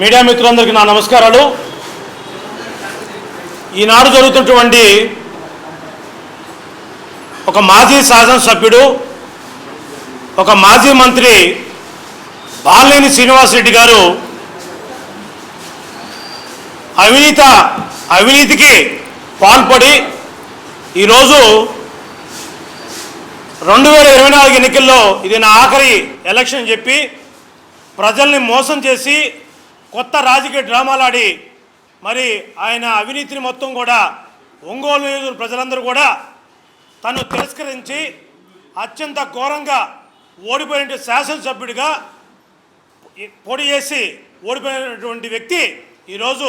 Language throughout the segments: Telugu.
మీడియా మిత్రులందరికీ నా నమస్కారాలు. ఈనాడు జరుగుతున్నటువంటి ఒక మాజీ శాసనసభ్యుడు ఒక మాజీ మంత్రి బాలినేని శ్రీనివాసరెడ్డి గారు అవినీత అవినీతికి పాల్పడి ఈరోజు రెండు వేల ఇరవై నాలుగు ఎన్నికల్లో ఇది నా ఆఖరి ఎలక్షన్ చెప్పి ప్రజల్ని మోసం చేసి కొత్త రాజకీయ డ్రామాలు ఆడి మరి ఆయన అవినీతిని మొత్తం కూడా ఒంగోలు నియోజకవర్గ ప్రజలందరూ కూడా తను తిరస్కరించి అత్యంత ఘోరంగా ఓడిపోయిన శాసనసభ్యుడిగా పోటీ చేసి ఓడిపోయినటువంటి వ్యక్తి ఈరోజు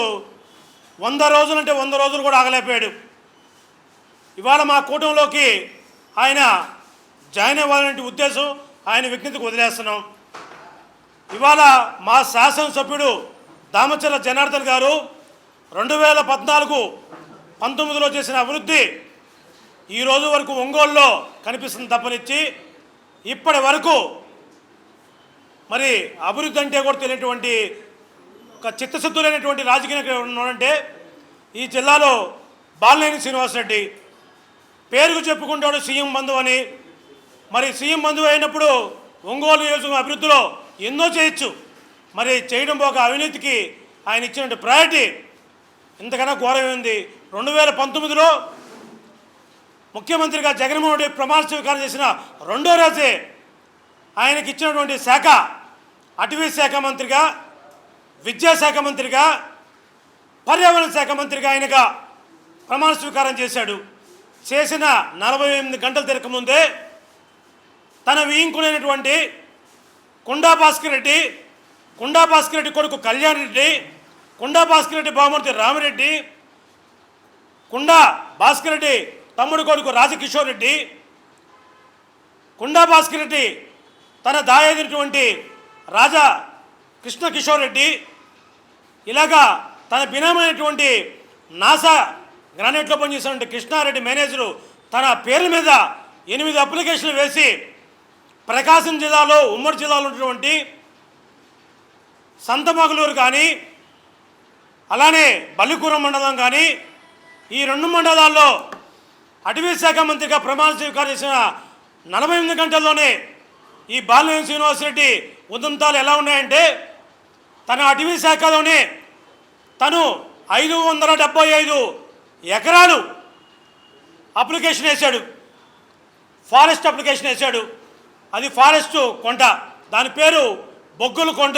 వంద రోజులంటే వంద రోజులు కూడా ఆగలేకపోయాడు. ఇవాళ మా కూటమిలోకి ఆయన జాయిన్ అవ్వాలనే ఉద్దేశం ఆయన విజ్ఞతకు వదిలేస్తున్నాం. ఇవాళ మా శాసనసభ్యుడు దామచర్ల జనార్దన్ గారు రెండు వేల పద్నాలుగు పంతొమ్మిదిలో చేసిన అభివృద్ధి ఈ రోజు వరకు ఒంగోలులో కనిపిస్తుంది తప్పనిచ్చి. ఇప్పటి వరకు మరి అభివృద్ధి అంటే కూడా తెలియనటువంటి ఒక చిత్తశుద్ధులైనటువంటి రాజకీయ ఉన్నాడంటే ఈ జిల్లాలో బాలినేని శ్రీనివాసరెడ్డి. పేరుకు చెప్పుకుంటాడు సీఎం బంధువు అని. మరి సీఎం బంధువు అయినప్పుడు ఒంగోలు నియోజకవర్గం అభివృద్ధిలో ఎన్నో చేయొచ్చు. మరి చేయడం ఒక అవినీతికి ఆయన ఇచ్చిన ప్రయారిటీ ఇంతకన్నా ఘోరమైంది రెండు వేల పంతొమ్మిదిలో ముఖ్యమంత్రిగా జగన్మోహన్ రెడ్డి ప్రమాణ స్వీకారం చేసిన రెండో రోజే ఆయనకి ఇచ్చినటువంటి శాఖ అటవీ శాఖ మంత్రిగా విద్యాశాఖ మంత్రిగా పర్యావరణ శాఖ మంత్రిగా ఆయనగా ప్రమాణ స్వీకారం చేశాడు. చేసిన నలభై ఎనిమిది గంటలు తిరగకముందే తన వీయింకులైనటువంటి కుండా భాస్కర్ రెడ్డి కుండా భాస్కర్ రెడ్డి కొడుకు కళ్యాణ్ రెడ్డి కుండా భాస్కర్ రెడ్డి బామూర్తి రామిరెడ్డి కుండా భాస్కర్ రెడ్డి తమ్ముడు కొడుకు రాజకిషోర్ రెడ్డి కుండా భాస్కర్ రెడ్డి తన దాయైనటువంటి రాజా కృష్ణ కిషోర్ రెడ్డి ఇలాగా తన బినామైనటువంటి నాసా గ్రానైట్లో పనిచేసినటువంటి కృష్ణారెడ్డి మేనేజరు తన పేర్ల మీద ఎనిమిది అప్లికేషన్లు వేసి ప్రకాశం జిల్లాలో ఉమ్మడి జిల్లాలో ఉన్నటువంటి సంతమగలూరు కానీ అలానే బల్లికూర మండలం కానీ ఈ రెండు మండలాల్లో అటవీ శాఖ మంత్రిగా ప్రమాణ స్వీకారం చేసిన నలభై ఎనిమిది గంటల్లోనే ఈ బాలినేని శ్రీనివాసరెడ్డి ఉదంతాలు ఎలా ఉన్నాయంటే తన అటవీ శాఖలోనే తను ఐదు వందల డెబ్బై ఐదు ఎకరాలు అప్లికేషన్ వేశాడు. ఫారెస్ట్ అప్లికేషన్ వేశాడు. అది ఫారెస్ట్ కొండ. దాని పేరు బొగ్గుల కొండ.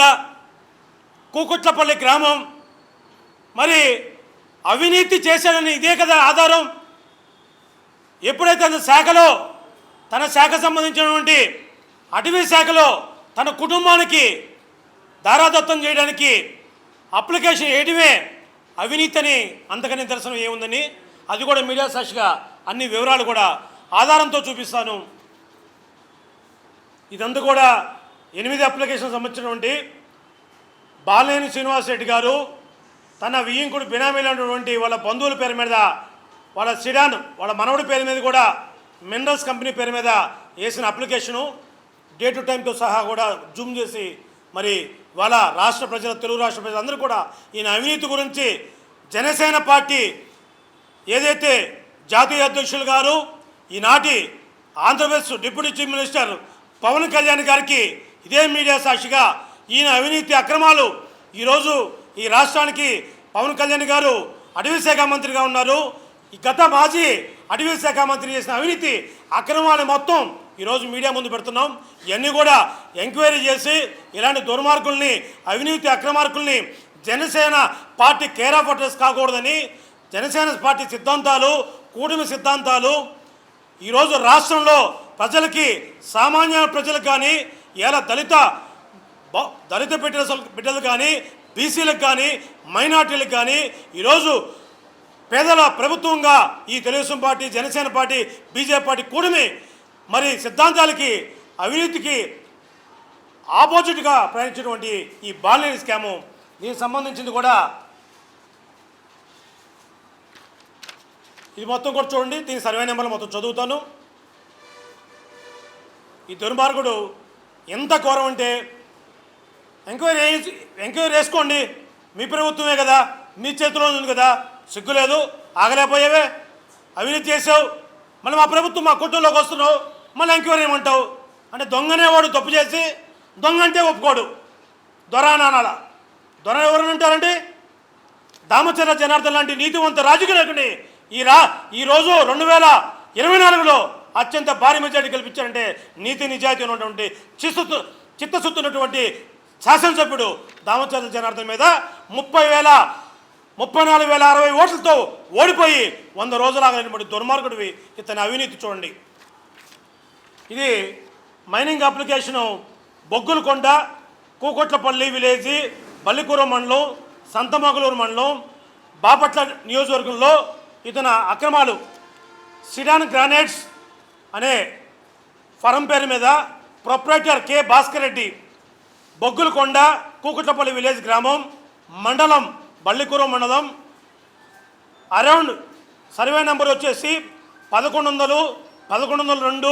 కూకుట్లపల్లి గ్రామం. మరి అవినీతి చేశాడని ఇదే కదా ఆధారం. ఎప్పుడైతే తన శాఖలో తన శాఖ సంబంధించినటువంటి అటవీ శాఖలో తన కుటుంబానికి దారాదత్తం చేయడానికి అప్లికేషన్ వేయడమే అవినీతి అని అంతకని దర్శనం ఏముందని అది కూడా మీడియా సాక్షిగా అన్ని వివరాలు కూడా ఆధారంతో చూపిస్తాను. ఇదంతా కూడా ఎనిమిది అప్లికేషన్ సంబంధించినటువంటి బాలినేని శ్రీనివాసరెడ్డి గారు తన వియ్యంకుడు బినామీలైనటువంటి వాళ్ళ బంధువుల పేరు మీద వాళ్ళ సిడాన్ వాళ్ళ మనవడి పేరు మీద కూడా మినరల్స్ కంపెనీ పేరు మీద వేసిన అప్లికేషను డే టు టైంతో సహా కూడా జూమ్ చేసి మరి వాళ్ళ రాష్ట్ర ప్రజల తెలుగు రాష్ట్ర ప్రజలందరూ కూడా ఈయన అవినీతి గురించి జనసేన పార్టీ ఏదైతే జాతీయ అధ్యక్షులు గారు ఈనాటి Andhra Pradesh deputy chief minister Pawan Kalyan గారికి ఇదే మీడియా సాక్షిగా ఈయన అవినీతి అక్రమాలు ఈరోజు ఈ రాష్ట్రానికి పవన్ కళ్యాణ్ గారు అటవీ శాఖ మంత్రిగా ఉన్నారు. ఈ గత మాజీ అటవీ శాఖ మంత్రి చేసిన అవినీతి అక్రమాలు మొత్తం ఈరోజు మీడియా ముందు పెడుతున్నాం. ఇవన్నీ కూడా ఎంక్వైరీ చేసి ఇలాంటి దుర్మార్గుల్ని అవినీతి అక్రమార్కుల్ని Janasena party care of address కాకూడదని జనసేన పార్టీ సిద్ధాంతాలు కూటమి సిద్ధాంతాలు ఈరోజు రాష్ట్రంలో ప్రజలకి సామాన్య ప్రజలకు కానీ ఎలా దళిత దళిత బిడ్డల బిడ్డలు కానీ బీసీలకు కానీ మైనార్టీలకు కానీ ఈరోజు పేదల ప్రభుత్వంగా ఈ Telugu Desam party Janasena party BJP party కూడమి మరి సిద్ధాంతాలకి అవినీతికి ఆపోజిట్గా ప్రయాణించినటువంటి ఈ బాలినేని స్కాము దీనికి సంబంధించింది కూడా ఇది మొత్తం కూడా చూడండి దీని సర్వే నెంబర్లు మొత్తం చదువుతాను. ఈ దుర్మార్గుడు ఎంత ఘోరం అంటే ఎంక్వైరీ ఎంక్వైరీ వేసుకోండి మీ ప్రభుత్వమే కదా మీ చేతిలో ఉంది కదా. సిగ్గు లేదు ఆగలేకపోయావే. అవినీతి చేసావు మళ్ళీ మా ప్రభుత్వం మా కుటుంబంలోకి వస్తున్నావు. మళ్ళీ ఎంక్వైరీ ఏమంటావు? అంటే దొంగనే వాడు తప్పు చేసి దొంగ అంటే ఒప్పుకోడు. దొరానాల దొర ఎవరని అంటారండి? దామచర్ల జనార్దన్ లాంటి నీతివంత రాజకీయ నాయకుడిని ఈ రా ఈరోజు రెండు వేల ఇరవై నాలుగులో అత్యంత భారీ మెజార్టీ కల్పించారంటే నీతి నిజాయితీ ఉన్నటువంటి చిత్తశుద్ధి చిత్తశుద్ధి ఉన్నటువంటి శాసనసభ్యుడు దామచర్ల జనార్దన్ మీద ముప్పై వేల ముప్పై నాలుగు వేల అరవై ఓట్లతో ఓడిపోయి వంద రోజులాగలేనటువంటి దుర్మార్గుడివి ఇతని అవినీతి చూడండి. ఇది mining application Boggulakonda Kukotlapalli village Ballikura మండలం సంతమగలూరు మండలం బాపట్ల నియోజకవర్గంలో ఇతని అక్రమాలు సిడాన్ గ్రానైట్స్ అనే ఫరం పేరు మీద proprietor K Bhaskar Reddy Boggulakonda Kukutlapalli village గ్రామం మండలం బల్లికూర మండలం. అరౌండ్ సర్వే నెంబర్ వచ్చేసి పదకొండు వందలు పదకొండు వందల రెండు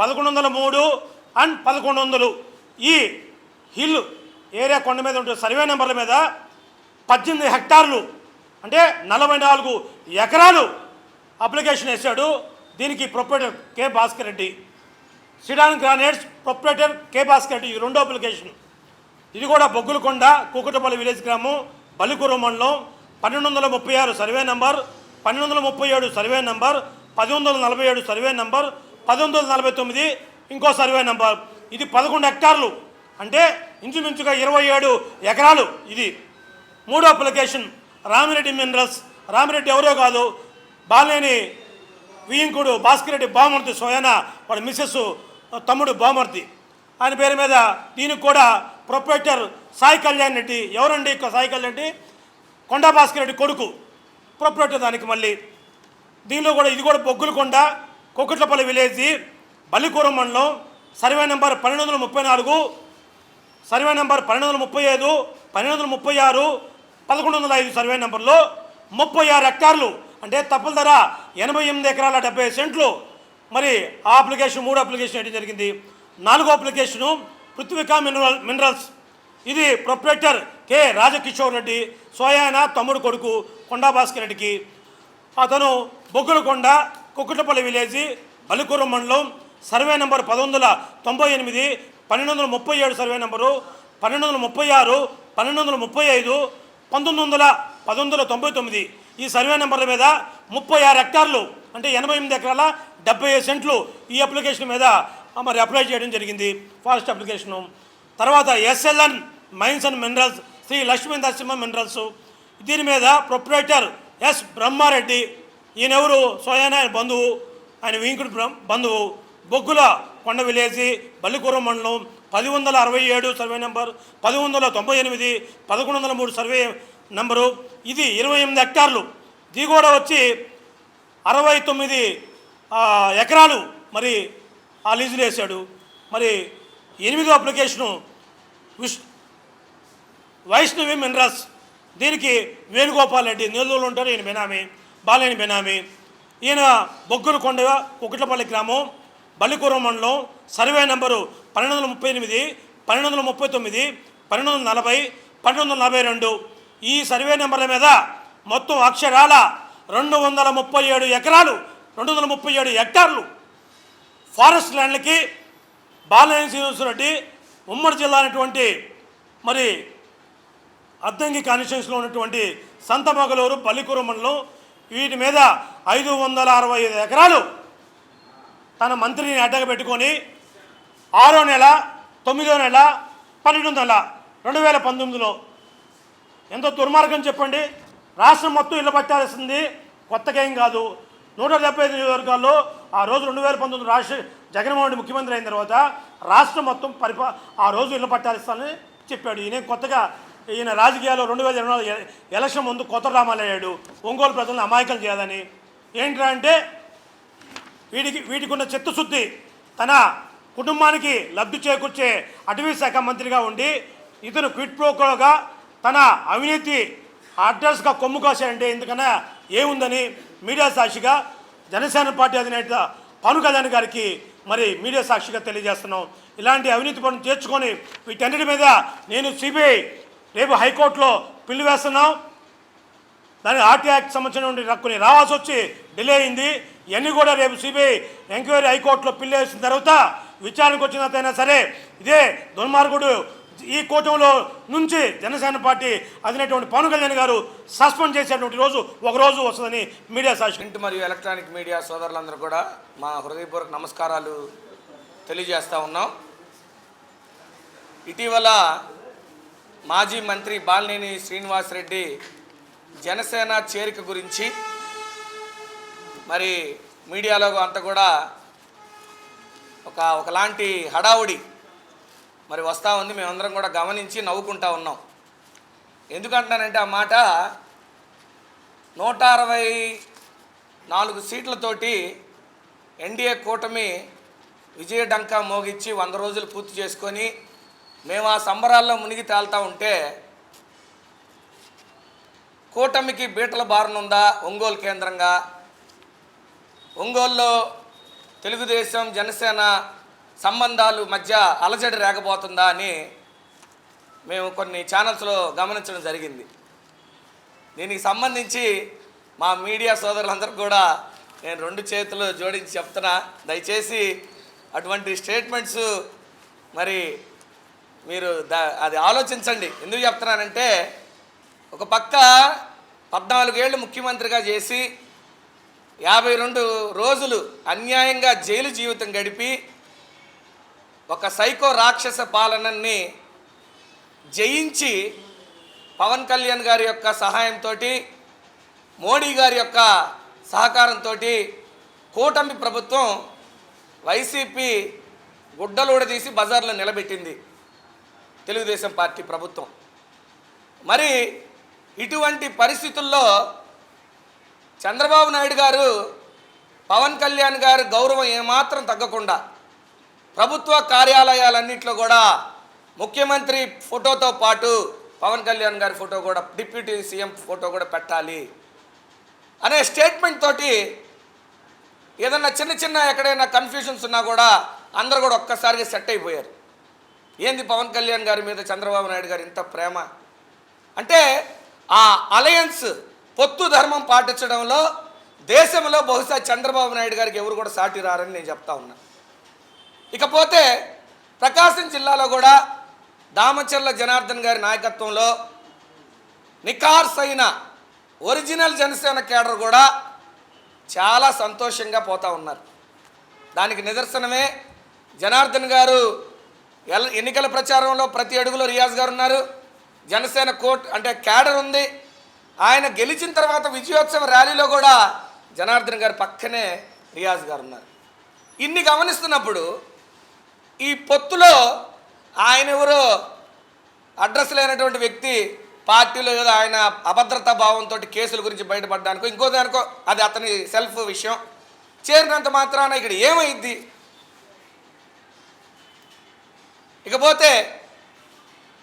పదకొండు వందల మూడు అండ్ పదకొండు వందలు ఈ హిల్ ఏరియా కొండ మీద ఉండే సర్వే నెంబర్ల మీద పద్దెనిమిది హెక్టార్లు అంటే నలభై నాలుగు ఎకరాలు అప్లికేషన్ వేశాడు దీనికి proprietor K Bhaskar Reddy. సిడాన్ granites proprietor K Bhaskar Reddy ఈ రెండో అప్లికేషన్. ఇది కూడా బొగ్గులకొండ కూకటపల్లి విలేజ్ గ్రామం బలికూరు మండలం పన్నెండు వందల ముప్పై ఆరు సర్వే నంబర్ పన్నెండు వందల ముప్పై ఏడు సర్వే నంబర్ పది వందల నలభై ఏడు సర్వే నంబర్ పది వందల నలభై తొమ్మిది ఇంకో సర్వే నంబర్. ఇది పదకొండు హెక్టార్లు. అంటే ఇంచుమించుగా ఇరవై ఏడు ఎకరాలు ఇది. మూడో అప్లికేషన్ రామిరెడ్డి మినరల్స్. రామిరెడ్డి ఎవరో కాదు బాలేని వియింకుడు భాస్కర్ రెడ్డి బామర్తి సోయన వాడు మిస్సెస్ తమ్ముడు బామర్తి. ఆయన పేరు మీద దీనికి కూడా ప్రొపరేటర్ సాయి కళ్యాణ్ రెడ్డి. ఎవరండి సాయి కళ్యాణ్ రెడ్డి? కొండా భాస్కర్ రెడ్డి కొడుకు. ప్రొపరేటర్ దానికి మళ్ళీ. దీనిలో కూడా ఇది కూడా బొగ్గులకొండ కుక్కట్లపల్లి విలేజ్ బల్లికూరం మండలం సర్వే నెంబర్ పన్నెండు వందల ముప్పై నాలుగు సర్వే నెంబర్ పన్నెండు వందల ముప్పై ఐదు పన్నెండు వందల ముప్పై ఆరు పదకొండు వందల ఐదు సర్వే నెంబర్లో ముప్పై ఆరు హెక్టార్లు అంటే తప్పుల ధర ఎనభై ఎనిమిది ఎకరాల డెబ్బై సెంట్లు. మరి ఆ అప్లికేషన్ మూడు అప్లికేషన్ వేయడం జరిగింది? నాలుగో అప్లికేషను పృథ్వికా మినరల్ మినరల్స్. ఇది ప్రొపరేటర్ కె. రాజకిషోర్ రెడ్డి సోయాన తమ్ముడు కొడుకు కొండా భాస్కర్ రెడ్డికి. అతను బొగ్గులకొండ కుక్కటపల్లి విలేజీ బలికూరు మండలం సర్వే నెంబర్ పది వందల తొంభై ఎనిమిది పన్నెండు వందల ముప్పై ఏడు సర్వే నెంబరు పన్నెండు వందల ముప్పై ఆరు పన్నెండు వందల ముప్పై ఐదు పంతొమ్మిది వందల పది వందల తొంభై తొమ్మిది. ఈ సర్వే నెంబర్ల మీద ముప్పై ఆరు హెక్టార్లు అంటే ఎనభై ఎనిమిది ఎకరాల డెబ్బై ఐదు సెంట్లు ఈ అప్లికేషన్ మీద మరి అప్లై చేయడం జరిగింది. ఫారెస్ట్ అప్లికేషను తర్వాత SLN mines and minerals Shri Lakshmi Narasimha minerals దీని మీద ప్రొపరేటర్ ఎస్ బ్రహ్మారెడ్డి. ఈయనెవరు సోయాన ఆయన బంధువు. ఆయన వెంకుడు బంధువు. బొగ్గుల కొండ విలేజ్ బల్లికూరం మండలం పది వందల అరవై ఏడు సర్వే నెంబర్ పది వందల తొంభై ఎనిమిది పదకొండు వందల మూడు సర్వే నెంబరు ఇది ఇరవై ఎనిమిది హెక్టార్లు ఇది కూడా వచ్చి అరవై తొమ్మిది ఎకరాలు. మరి ఆ లీజులు వేశాడు. మరి ఎనిమిదో అప్లికేషను విష్ వైష్ణవి మినరస్ దీనికి వేణుగోపాల్ రెడ్డి నెల్లూరులో ఉంటారు. ఈయన బెనామీ బాలేని బెనామీ. ఈయన బొగ్గుల కొండ కుకట్లపల్లి గ్రామం బల్లికూరం మండలం సర్వే నెంబరు పన్నెండు వందల ముప్పై ఎనిమిది పన్నెండు వందల ముప్పై తొమ్మిది పన్నెండు వందల నలభై పన్నెండు వందల నలభై రెండు. ఈ సర్వే నెంబర్ల మీద మొత్తం అక్షరాల రెండు వందల ముప్పై ఏడు ఎకరాలు రెండు వందల ముప్పై ఏడు హెక్టార్లు ఫారెస్ట్ ల్యాండ్లకి బాలనేని శ్రీనివాసరెడ్డి ఉమ్మడి జిల్లా అనేటువంటి మరి అద్దంకి కాన్స్టిట్యూన్స్లో ఉన్నటువంటి సంతమగలూరు పల్లికూరు మండలం వీటి మీద ఐదు వందల అరవై ఐదు ఎకరాలు తన మంత్రిని అడ్డగా పెట్టుకొని ఆరో నెల తొమ్మిదో నెల పన్నెండు నెల రెండు వేల పంతొమ్మిదిలో. ఎంత దుర్మార్గం చెప్పండి? రాష్ట్రం మొత్తం ఇల్లు పట్టాల్సింది కొత్తగా ఏం కాదు. నూట డెబ్బై ఐదు నియోజకవర్గాల్లో ఆ రోజు రెండు వేల పంతొమ్మిది రాష్ట్ర జగన్మోహన్ రెడ్డి ముఖ్యమంత్రి అయిన తర్వాత రాష్ట్రం మొత్తం పరిపా ఆ రోజు ఇళ్ళ పట్టాలిస్తానని చెప్పాడు. ఈయన కొత్తగా ఈయన రాజకీయాల్లో రెండు వేల ఇరవై నాలుగు ఎలక్షన్ ముందు కొత్త రామాలయ్యాడు ఒంగోలు ప్రజలను అమాయకం చేయాలని. ఏంట్రా అంటే వీడికి వీటికి ఉన్న చిత్తశుద్ధి తన కుటుంబానికి లబ్ధి చేకూర్చే అటవీ శాఖ మంత్రిగా ఉండి ఇతను క్విట్ ప్రోకోగా తన అవినీతి అడ్రస్గా కొమ్ము కాశాడంటే ఎందుకన్నా ఏముందని మీడియా సాక్షిగా జనసేన పార్టీ అధినేత పవన్ కళ్యాణ్ గారికి మరి మీడియా సాక్షిగా తెలియజేస్తున్నాం. ఇలాంటి అవినీతి పనులు చేర్చుకొని వీటన్నిటి మీద నేను సిబిఐ రేపు హైకోర్టులో పిల్లు వేస్తున్నాం. దానికి ఆర్టీ యాక్ట్ సంబంధించిన కొన్ని రావాల్సి వచ్చి డిలే అయింది. ఇవన్నీ కూడా రేపు సిబిఐ ఎంక్వైరీ హైకోర్టులో పిల్లు వేసిన తర్వాత విచారణకు వచ్చినంతైనా సరే ఇదే దుర్మార్గుడు ఈ కూటమిలో నుంచి జనసేన పార్టీ అధినటువంటి పవన్ కళ్యాణ్ గారు సస్పెండ్ చేసేటువంటి రోజు ఒక రోజు వస్తుందని మీడియా సాక్షి ప్రింట్ మరియు ఎలక్ట్రానిక్ మీడియా సోదరులందరూ కూడా మా హృదయపూర్వక నమస్కారాలు తెలియజేస్తూ ఉన్నాం. ఇటీవల మాజీ మంత్రి బాలినేని శ్రీనివాసరెడ్డి జనసేన చేరిక గురించి మరి మీడియాలో అంతా కూడా ఒక ఒకలాంటి హడావుడి మరి వస్తూ ఉంది మేమందరం కూడా గమనించి నవ్వుకుంటా ఉన్నాం. ఎందుకంటున్నానంటే ఆ మాట నూట అరవై నాలుగు సీట్లతోటి ఎన్డీఏ కూటమి విజయ డంకా మోగించి వంద రోజులు పూర్తి చేసుకొని మేము ఆ సంబరాల్లో మునిగి తేలుతూ ఉంటే కూటమికి బీటల బారనుందా ఒంగోలు కేంద్రంగా? ఒంగోలులో తెలుగుదేశం జనసేన సంబంధాలు మధ్య అలజడి రాకపోతుందా అని మేము కొన్ని ఛానల్స్లో గమనించడం జరిగింది. దీనికి సంబంధించి మా మీడియా సోదరులందరూ కూడా నేను రెండు చేతులు జోడించి చెప్తున్నా. దయచేసి అటువంటి స్టేట్మెంట్స్ మరి మీరు దా అది ఆలోచించండి. ఎందుకు చెప్తున్నానంటే ఒక పక్క పద్నాలుగేళ్ళు ముఖ్యమంత్రిగా చేసి యాభై రెండు రోజులు అన్యాయంగా జైలు జీవితం గడిపి ఒక సైకో రాక్షస పాలనని జయించి పవన్ కళ్యాణ్ గారి యొక్క సహాయంతో మోడీ గారి యొక్క సహకారంతో కూటమి ప్రభుత్వం వైసీపీ గుడ్డలూడదీసి బజార్లో నిలబెట్టింది తెలుగుదేశం పార్టీ ప్రభుత్వం. మరి ఇటువంటి పరిస్థితుల్లో చంద్రబాబు నాయుడు గారు పవన్ కళ్యాణ్ గారి గౌరవం ఏమాత్రం తగ్గకుండా ప్రభుత్వ కార్యాలయాలన్నింటిలో కూడా ముఖ్యమంత్రి ఫోటోతో పాటు పవన్ కళ్యాణ్ గారి ఫోటో కూడా డిప్యూటీ సీఎం ఫోటో కూడా పెట్టాలి అనే స్టేట్మెంట్ తోటి ఏదన్నా చిన్న చిన్న ఎక్కడైనా కన్ఫ్యూషన్స్ ఉన్నా కూడా అందరూ కూడా ఒక్కసారిగా సెట్ అయిపోయారు. ఏంది పవన్ కళ్యాణ్ గారి మీద చంద్రబాబు నాయుడు గారు ఇంత ప్రేమ? అంటే ఆ అలయన్స్ పొత్తు ధర్మం పాటించడంలో దేశంలో బహుశా చంద్రబాబు నాయుడు గారికి ఎవరు కూడా సాటి రారని నేను చెప్తా ఉన్నా. ఇకపోతే ప్రకాశం జిల్లాలో కూడా దామచర్ల జనార్దన్ గారి నాయకత్వంలో నికార్స్ అయిన ఒరిజినల్ జనసేన కేడర్ కూడా చాలా సంతోషంగా పోతా ఉన్నారు. దానికి నిదర్శనమే జనార్దన్ గారు ఎన్నికల ప్రచారంలో ప్రతి అడుగులో రియాజ్ గారు ఉన్నారు. జనసేన కోర్ట్ అంటే క్యాడర్ ఉంది. ఆయన గెలిచిన తర్వాత విజయోత్సవ ర్యాలీలో కూడా జనార్దన్ గారు పక్కనే రియాజ్ గారు ఉన్నారు. ఇన్ని గమనిస్తున్నప్పుడు ఈ పొత్తులో ఆయన ఎవరో అడ్రస్ లేనటువంటి వ్యక్తి పార్టీలో ఏదో ఆయన అభద్రతా భావంతో కేసుల గురించి బయటపడ్డానికో ఇంకో దానికో అది అతని సెల్ఫ్ విషయం. చేరినంత మాత్రాన ఇక్కడ ఏమైంది ఇకపోతే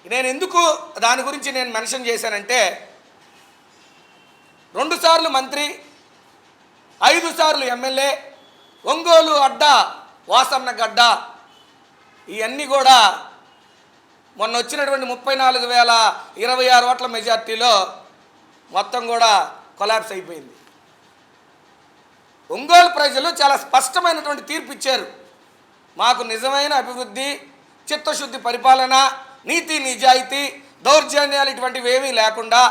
నేను ఎందుకు దాని గురించి నేను మెన్షన్ చేశానంటే రెండుసార్లు మంత్రి ఐదు సార్లు ఎమ్మెల్యే ఒంగోలు అడ్డ వాసన్న గడ్డ ఇవన్నీ కూడా మొన్న వచ్చినటువంటి ముప్పై నాలుగు వేల ఇరవై ఆరు ఓట్ల మెజార్టీలో మొత్తం కూడా కొలాప్స్ అయిపోయింది. ఒంగోలు ప్రజలు చాలా స్పష్టమైనటువంటి తీర్పు ఇచ్చారు. మాకు నిజమైన అభివృద్ధి చిత్తశుద్ధి పరిపాలన నీతి నిజాయితీ దౌర్జన్యాలు ఇటువంటివి ఏమీ లేకుండా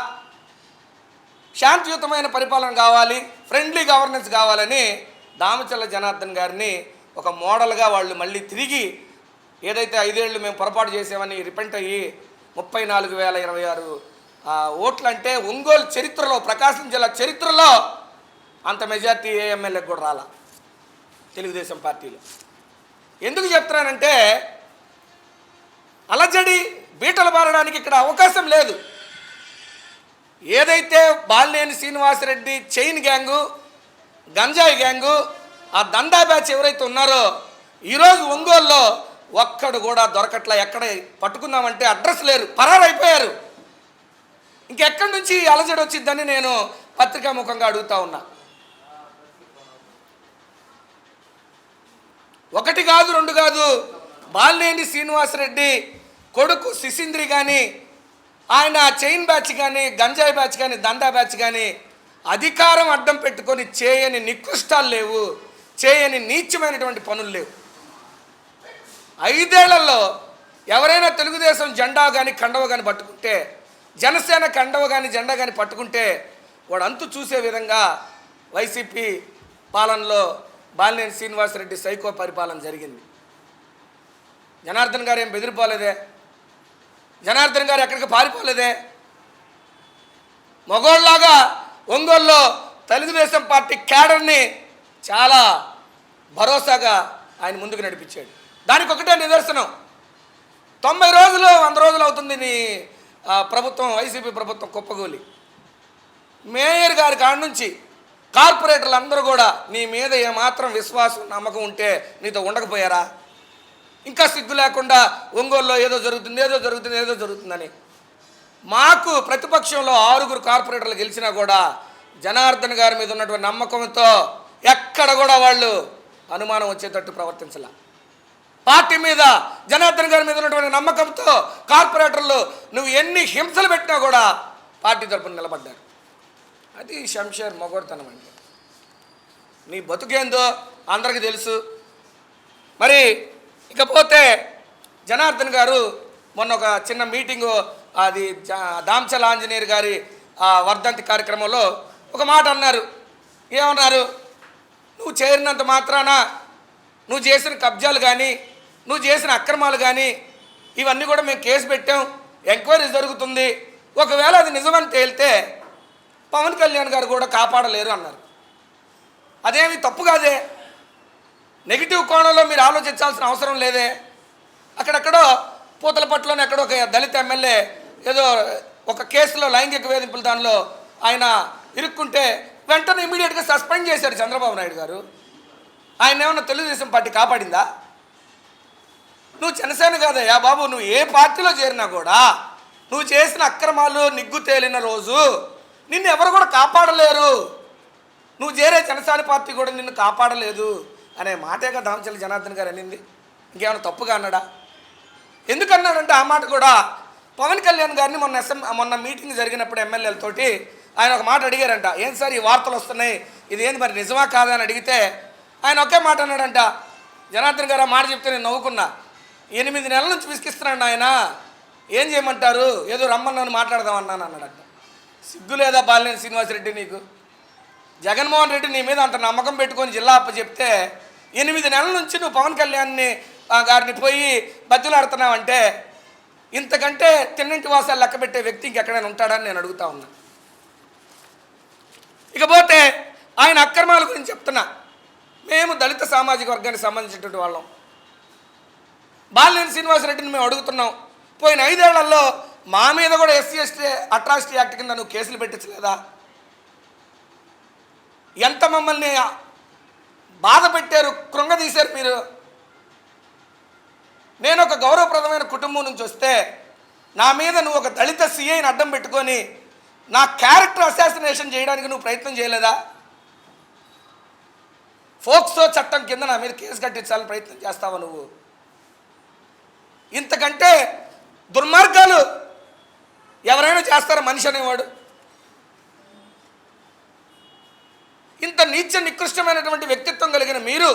శాంతియుతమైన పరిపాలన కావాలి ఫ్రెండ్లీ గవర్నెన్స్ కావాలని దామచల్ల జనార్దన్ గారిని ఒక మోడల్గా వాళ్ళు మళ్ళీ తిరిగి ఏదైతే ఐదేళ్ళు మేము పొరపాటు చేసామని రిపెంట్ అయ్యి ముప్పై నాలుగు వేల ఇరవై ఆరు ఆ, ఓట్లు అంటే ఒంగోలు చరిత్రలో ప్రకాశం జిల్లా చరిత్రలో అంత మెజార్టీ ఏ ఎమ్మెల్యేకి కూడా రాలా తెలుగుదేశం పార్టీలో. ఎందుకు చెప్తున్నానంటే అలజడి బీటలు మారడానికి ఇక్కడ అవకాశం లేదు. ఏదైతే బాలినేని శ్రీనివాసరెడ్డి చైన్ గ్యాంగు గంజాయి గ్యాంగు ఆ దందా బ్యాచ్ ఎవరైతే ఉన్నారో ఈరోజు ఒంగోలులో ఒక్కడు కూడా దొరకట్లా. ఎక్కడ పట్టుకుందామంటే అడ్రస్ లేరు. పరారైపోయారు. ఇంకెక్కడి నుంచి అలజడి వచ్చిద్దని నేను పత్రికాముఖంగా అడుగుతా ఉన్నా. ఒకటి కాదు రెండు కాదు. బాలినేని శ్రీనివాసరెడ్డి కొడుకు శిశింద్రి కానీ ఆయన చైన్ బ్యాచ్ కానీ గంజాయి బ్యాచ్ కానీ దండా బ్యాచ్ కానీ అధికారం అడ్డం పెట్టుకొని చేయని నికృష్టాలు లేవు. చేయని నీచమైనటువంటి పనులు లేవు. ఐదేళ్ళలో ఎవరైనా తెలుగుదేశం జెండా కానీ కండవ కానీ పట్టుకుంటే జనసేన కండవ కానీ జెండా కానీ పట్టుకుంటే వాడు అంతు చూసే విధంగా వైసీపీ పాలనలో బాలినేని శ్రీనివాసరెడ్డి సైకో పరిపాలన జరిగింది. జనార్దన్ గారు ఏం బెదిరిపోలేదే? జనార్దన్ గారు ఎక్కడికి పారిపోలేదే? మగోళ్ళలాగా ఒంగోలులో తెలుగుదేశం పార్టీ క్యాడర్ని చాలా భరోసాగా ఆయన ముందుకు నడిపించాడు. దానికి ఒకటే నిదర్శనం. తొంభై రోజులు వంద రోజులు అవుతుంది నీ ప్రభుత్వం వైసీపీ ప్రభుత్వం కుప్పగూలి. మేయర్ గారి కాడ నుంచి కార్పొరేటర్లు అందరూ కూడా నీ మీద ఏమాత్రం విశ్వాసం నమ్మకం ఉంటే నీతో ఉండకపోయారా? ఇంకా సిగ్గు లేకుండా ఒంగోలులో ఏదో జరుగుతుంది ఏదో జరుగుతుంది ఏదో జరుగుతుందని. మాకు ప్రతిపక్షంలో ఆరుగురు కార్పొరేటర్లు గెలిచినా కూడా జనార్దన్ గారి మీద ఉన్నటువంటి నమ్మకంతో ఎక్కడ కూడా వాళ్ళు అనుమానం వచ్చేటట్టు ప్రవర్తించాల. పార్టీ మీద జనార్దన్ గారి మీద ఉన్నటువంటి నమ్మకంతో కార్పొరేటర్లు నువ్వు ఎన్ని హింసలు పెట్టినా కూడా పార్టీ తరపున నిలబడ్డారు. అది శంషేర్ మొగోడుతనం అండి. నీ బతుకేందో అందరికీ తెలుసు. మరి ఇకపోతే జనార్దన్ గారు మొన్న ఒక చిన్న మీటింగు అది దాంచల ఆంజనేయర్ గారి ఆ వర్ధంతి కార్యక్రమంలో ఒక మాట అన్నారు. ఏమన్నారు? నువ్వు చేరినంత మాత్రాన నువ్వు చేసిన కబ్జాలు కానీ నువ్వు చేసిన అక్రమాలు కానీ ఇవన్నీ కూడా మేము కేసు పెట్టాం. ఎంక్వైరీ జరుగుతుంది. ఒకవేళ అది నిజమని తేలితే పవన్ కళ్యాణ్ గారు కూడా కాపాడలేరు అన్నారు. అదేమి తప్పు కాదే? నెగిటివ్ కోణంలో మీరు ఆలోచించాల్సిన అవసరం లేదే. అక్కడెక్కడో పూతలపట్లోనే ఎక్కడో ఒక దళిత ఎమ్మెల్యే ఏదో ఒక కేసులో లైంగిక వేధింపుల దానిలో ఆయన ఇరుక్కుంటే వెంటనే ఇమీడియట్గా సస్పెండ్ చేశారు చంద్రబాబు నాయుడు గారు. ఆయన ఏమన్నా తెలుగుదేశం పార్టీ కాపాడిందా? నువ్వు జనసేన కాదయ్యా బాబు నువ్వు ఏ పార్టీలో చేరినా కూడా నువ్వు చేసిన అక్రమాలు నిగ్గు తేలిన రోజు నిన్ను ఎవరు కూడా కాపాడలేరు. నువ్వు చేరే జనసేన పార్టీ కూడా నిన్ను కాపాడలేదు అనే మాటేగా దామచల్లి జనార్దన్ గారు అనింది. ఇంకేమైనా తప్పుగా అన్నాడా? ఎందుకన్నాడంటే ఆ మాట కూడా పవన్ కళ్యాణ్ గారిని మొన్న ఎస్ఎం మొన్న మీటింగ్ జరిగినప్పుడు ఎమ్మెల్యేలతోటి ఆయన ఒక మాట అడిగారంట. ఏం సార్ ఈ వార్తలు వస్తున్నాయి? ఇది ఏంది మరి నిజమా కాదని అడిగితే ఆయన ఒకే మాట అన్నాడంట. జనార్దన్ గారు ఆ మాట చెప్తే నేను నవ్వుకున్నా. ఎనిమిది నెలల నుంచి విసిగిస్తున్నాడు ఆయన ఏం చేయమంటారు? ఏదో రమ్మన్నాను మాట్లాడదాం అన్నాను అన్నాడట. సిగ్గు లేదా బాలినేని శ్రీనివాసరెడ్డి నీకు? జగన్మోహన్ రెడ్డి నీ మీద అంత నమ్మకం పెట్టుకొని జిల్లా అప్ప చెప్తే ఎనిమిది నెలల నుంచి నువ్వు పవన్ కళ్యాణ్ని గారిని పోయి బతులాడుతున్నావంటే ఇంతకంటే తిన్నింటి వాసాలు లెక్క పెట్టే వ్యక్తి ఇంకెక్కడైనా ఉంటాడని నేను అడుగుతా ఉన్నా. ఇకపోతే ఆయన అక్రమాల గురించి చెప్తున్నా. మేము దళిత సామాజిక వర్గానికి సంబంధించినటువంటి వాళ్ళం. బాలినేని శ్రీనివాసరెడ్డిని మేము అడుగుతున్నాం. పోయిన ఐదేళ్ళలో మా మీద కూడా ఎస్సీ ఎస్టీ అట్రాసిటీ యాక్ట్ కింద నువ్వు కేసులు పెట్టించలేదా? ఎంత మమ్మల్ని బాధ పెట్టారు కృంగదీశారు మీరు? నేను ఒక గౌరవప్రదమైన కుటుంబం నుంచి వస్తే నా మీద నువ్వు ఒక దళిత సీఐని అడ్డం పెట్టుకొని నా క్యారెక్టర్ అసాసినేషన్ చేయడానికి నువ్వు ప్రయత్నం చేయలేదా? ఫోక్సో చట్టం కింద నా మీద కేసు కట్టించాలని ప్రయత్నం చేస్తావా నువ్వు? ఇంతకంటే దుర్మార్గాలు ఎవరైనా చేస్తారా మనిషి అనేవాడు? ఇంత నీచ నికృష్టమైనటువంటి వ్యక్తిత్వం కలిగిన మీరు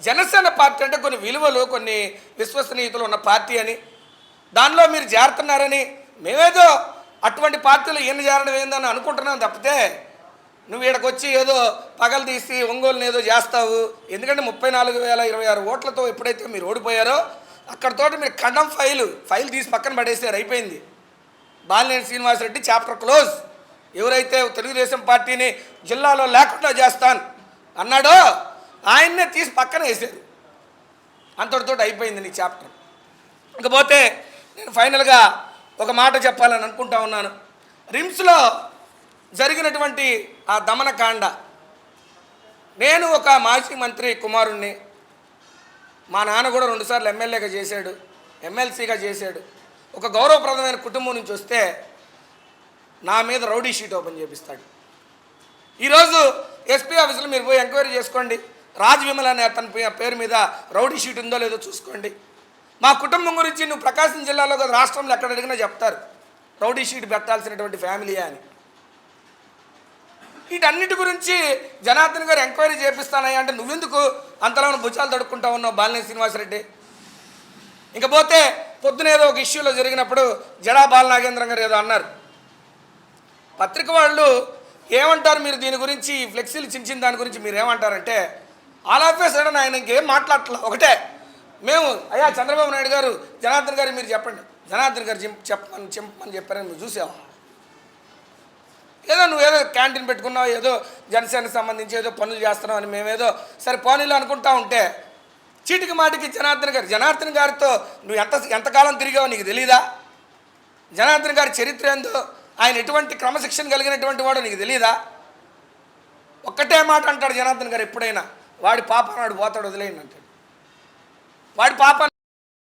జనసేన పార్టీ అంటే కొన్ని విలువలు కొన్ని విశ్వసనీయతలు ఉన్న పార్టీ అని దానిలో మీరు చేరుతున్నారని మేమేదో అటువంటి పార్టీలు ఈయన చేరడం ఏందని అనుకుంటున్నాం తప్పితే నువ్వు ఇక్కడికి వచ్చి ఏదో పగలు తీసి ఒంగోలుని ఏదో చేస్తావు. ఎందుకంటే ముప్పై నాలుగు వేల ఇరవై ఆరు ఓట్లతో ఎప్పుడైతే మీరు ఓడిపోయారో అక్కడతోటి మీరు ఖండం ఫైల్ ఫైల్ తీసి పక్కన పడేసారు అయిపోయింది. Balineni Srinivasa Reddy chapter close. ఎవరైతే తెలుగుదేశం పార్టీని జిల్లాలో లేకుండా చేస్తాను అన్నాడో ఆయన్నే తీసి పక్కన వేసారు అంతటితో అయిపోయింది నీ చాప్టర్. ఇకపోతే నేను ఫైనల్గా ఒక మాట చెప్పాలని అనుకుంటా ఉన్నాను. రిమ్స్లో జరిగినటువంటి ఆ దమనకాండ నేను ఒక మాజీ మంత్రి కుమారుణ్ణి మా నాన్న కూడా రెండుసార్లు ఎమ్మెల్యేగా చేశాడు ఎమ్మెల్సీగా చేశాడు. ఒక గౌరవప్రదమైన కుటుంబం నుంచి వస్తే నా మీద రౌడీ షీట్ ఓపెన్ చేపిస్తాడు. ఈరోజు ఎస్పీ ఆఫీసులో మీరు పోయి ఎంక్వైరీ చేసుకోండి. రాజ్ విమల్ అనే అతని పేరు మీద రౌడీ షీట్ ఉందో లేదో చూసుకోండి. మా కుటుంబం గురించి నువ్వు ప్రకాశం జిల్లాలో రాష్ట్రంలో ఎక్కడ అడిగినా చెప్తారు. రౌడీ షీట్ పెట్టాల్సినటువంటి ఫ్యామిలీ అని. వీటన్నిటి గురించి జనార్దన్ గారు ఎంక్వైరీ చేపిస్తానయ్యా అంటే నువ్వెందుకు అంతలో భుజాలు తడుక్కుంటా ఉన్నావు బాలినేని శ్రీనివాసరెడ్డి? ఇంక పోతే పొద్దున ఏదో ఒక ఇష్యూలో జరిగినప్పుడు జడా బాల నాగేంద్రం గారు ఏదో అన్నారు. పత్రిక వాళ్ళు ఏమంటారు మీరు దీని గురించి? ఫ్లెక్సీలు చించిన దాని గురించి మీరు ఏమంటారంటే ఆల్ ఆఫ్ సడన్ ఆయన ఇంకేం మాట్లాడట్లా? ఒకటే మేము అయ్యా చంద్రబాబు నాయుడు గారు జనార్దన్ గారు మీరు చెప్పండి. జనార్దన్ గారు చెప్- చెప్పమని చెప్పమని చెప్పారని నువ్వు చూసావా? ఏదో నువ్వు ఏదో క్యాంటీన్ పెట్టుకున్నావు ఏదో జనసేనకు సంబంధించి ఏదో పనులు చేస్తున్నావు అని మేమేదో సరే పోనీలు అనుకుంటా ఉంటే చీటికి మాటికి జనార్దన్ గారు జనార్దన్ గారితో నువ్వు ఎంత ఎంతకాలం తిరిగావో నీకు తెలీదా? జనార్దన్ గారి చరిత్ర ఏందో ఆయన ఎటువంటి క్రమశిక్షణ కలిగినటువంటి వాడు నీకు తెలీదా? ఒక్కటే మాట అంటాడు జనార్దన్ గారు ఎప్పుడైనా వాడి పాప నాడు పోతాడు వదిలేయండి అంటాడు. వాడి పాప